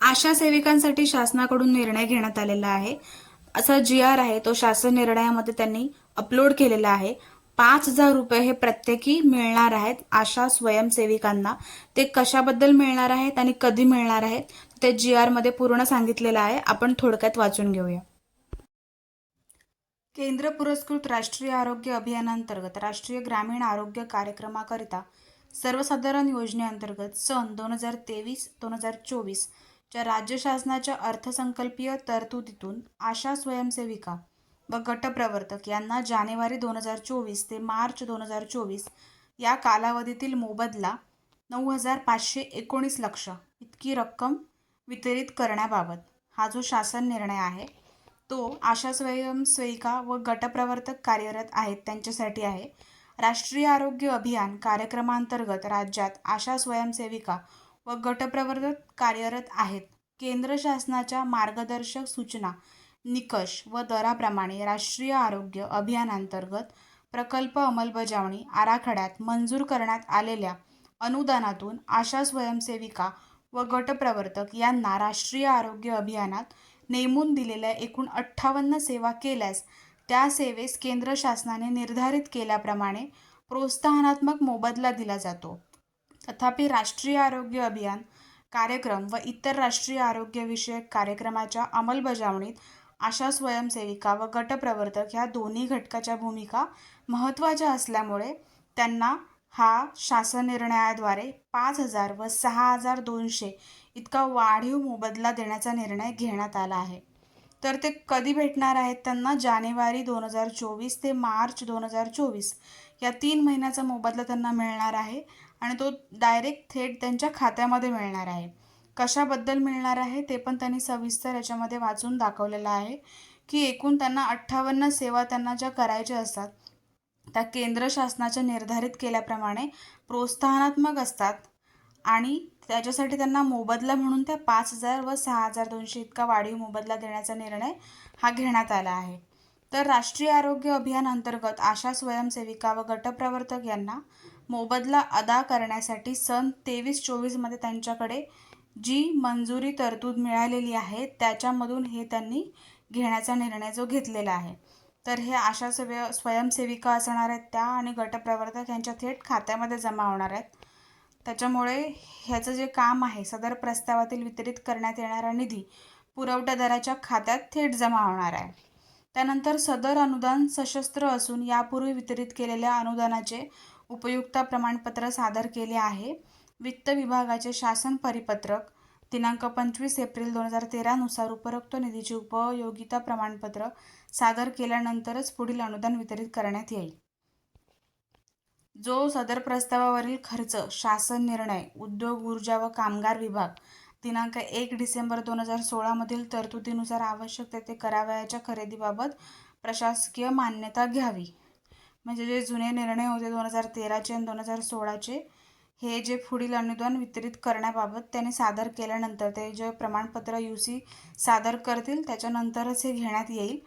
आशा सेविकांसाठी शासनाकडून निर्णय घेण्यात आलेला आहे. असा जी आर आहे तो शासन निर्णयामध्ये त्यांनी अपलोड केलेला आहे. पाच हजार रुपये हे प्रत्येकी मिळणार आहेत आशा स्वयंसेविकांना. ते कशाबद्दल मिळणार आहेत आणि कधी मिळणार आहेत ते जी आरमध्ये पूर्ण सांगितलेलं आहे. आपण थोडक्यात वाचून घेऊया. केंद्र पुरस्कृत राष्ट्रीय आरोग्य अभियानांतर्गत राष्ट्रीय ग्रामीण आरोग्य कार्यक्रमाकरिता सर्वसाधारण योजनेअंतर्गत सन दोन हजार तेवीस दोन हजार चोवीस च्या राज्य शासनाच्या अर्थसंकल्पीय तरतुदीतून आशा स्वयंसेविका व गटप्रवर्तक यांना जानेवारी दोन हजार चोवीस ते मार्च दोन हजार चोवीस या कालावधीतील मोबदला नऊ हजार पाचशे एकोणीस लक्ष इतकी रक्कम वितरित करण्याबाबत हा जो शासन निर्णय आहे तो आशा स्वयंसेविका व गटप्रवर्तक कार्यरत आहेत त्यांच्यासाठी आहे. राष्ट्रीय आरोग्य अभियान कार्यक्रमांतर्गत राज्यात आशा स्वयंसेविका व गटप्रवर्तक कार्यरत आहेत. केंद्र शासनाच्या मार्गदर्शक सूचना निकष व दराप्रमाणे राष्ट्रीय आरोग्य अभियानांतर्गत प्रकल्प अंमलबजावणी आराखड्यात मंजूर करण्यात आलेल्या अनुदानातून आशा स्वयंसेविका व गटप्रवर्तक यांना राष्ट्रीय आरोग्य अभियानात नेमून दिलेल्या एकूण अठ्ठावन्न सेवा केल्यास त्या सेवेस केंद्र शासनाने निर्धारित केल्याप्रमाणे प्रोत्साहनात्मक मोबदला दिला जातो. तथापि राष्ट्रीय आरोग्य अभियान कार्यक्रम व इतर राष्ट्रीय आरोग्यविषयक कार्यक्रमाच्या अंमलबजावणीत आशा स्वयंसेविका व गटप्रवर्तक ह्या दोन्ही घटकाच्या भूमिका महत्त्वाच्या असल्यामुळे त्यांना हा शासन निर्णयाद्वारे पाच हजार व सहा हजार दोनशे इतका वाढीव मोबदला देण्याचा निर्णय घेण्यात आला आहे. तर ते कधी भेटणार आहेत त्यांना? जानेवारी दोन हजार चोवीस ते मार्च दोन हजार चोवीस. या तीन महिन्याचा मोबदला त्यांना मिळणार आहे आणि तो डायरेक्ट थेट त्यांच्या खात्यामध्ये मिळणार आहे. कशाबद्दल मिळणार आहे ते पण त्यांनी सविस्तर याच्यामध्ये वाचून दाखवलेलं आहे की एकूण त्यांना अठ्ठावन्न सेवा त्यांना ज्या करायच्या असतात त्या केंद्र शासनाच्या निर्धारित केल्याप्रमाणे प्रोत्साहनात्मक असतात आणि त्याच्यासाठी त्यांना मोबदला म्हणून त्या पाच हजार व सहा हजार दोनशे इतका वाढीव मोबदला देण्याचा निर्णय हा घेण्यात आला आहे. तर राष्ट्रीय आरोग्य अभियान अंतर्गत आशा स्वयंसेविका व गटप्रवर्तक यांना मोबदला अदा करण्यासाठी सन तेवीस चोवीसमध्ये त्यांच्याकडे जी मंजुरी तरतूद मिळालेली आहे त्याच्यामधून हे त्यांनी घेण्याचा निर्णय जो घेतलेला आहे. तर हे आशा स्वय स्वयंसेविका असणार आहेत त्या आणि गटप्रवर्तक यांच्या थेट खात्यामध्ये जमा होणार आहेत. त्याच्यामुळे ह्याचं जे काम आहे सदर प्रस्तावातील वितरित करण्यात येणारा निधी पुरवठादाराच्या खात्यात थेट जमा होणार आहे. त्यानंतर सदर अनुदान सशस्त्र असून यापूर्वी वितरित केलेल्या अनुदानाचे उपयुक्ता प्रमाणपत्र सादर केले आहे. वित्त विभागाचे शासन परिपत्रक दिनांक पंचवीस एप्रिल दोन हजार तेरानुसार उपरोक्त निधीचे उपयोगिता प्रमाणपत्र सादर केल्यानंतरच पुढील अनुदान वितरित करण्यात येईल. जो सदर प्रस्तावावरील खर्च शासन निर्णय उद्योग ऊर्जा व कामगार विभाग दिनांक एक डिसेंबर दोन हजार सोळामधील तरतुदीनुसार आवश्यक ते करावयाच्या खरेदीबाबत प्रशासकीय मान्यता घ्यावी. म्हणजे जे जुने निर्णय होते दोन हजार तेराचे आणि दोन हजार सोळाचे हे जे पुढील अनुदान वितरित करण्याबाबत त्यांनी सादर केल्यानंतर ते जे प्रमाणपत्र यू सी सादर करतील त्याच्यानंतरच हे घेण्यात येईल.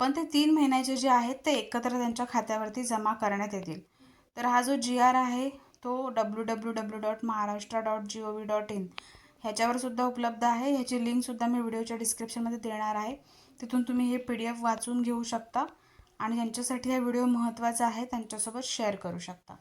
पण ते तीन महिन्याचे जे आहेत ते एकत्र त्यांच्या खात्यावरती जमा करण्यात येतील. तर हा जो जी आर आहे तो W W W dot Maharashtra dot G O V dot in ह्याच्यावर सुद्धा उपलब्ध आहे. ह्याची लिंकसुद्धा मी व्हिडिओच्या डिस्क्रिप्शनमध्ये देणार आहे. तिथून तुम्ही हे पी डी एफ वाचून घेऊ शकता आणि ज्यांच्यासाठी हा व्हिडिओ महत्त्वाचा आहे त्यांच्यासोबत शेअर करू शकता.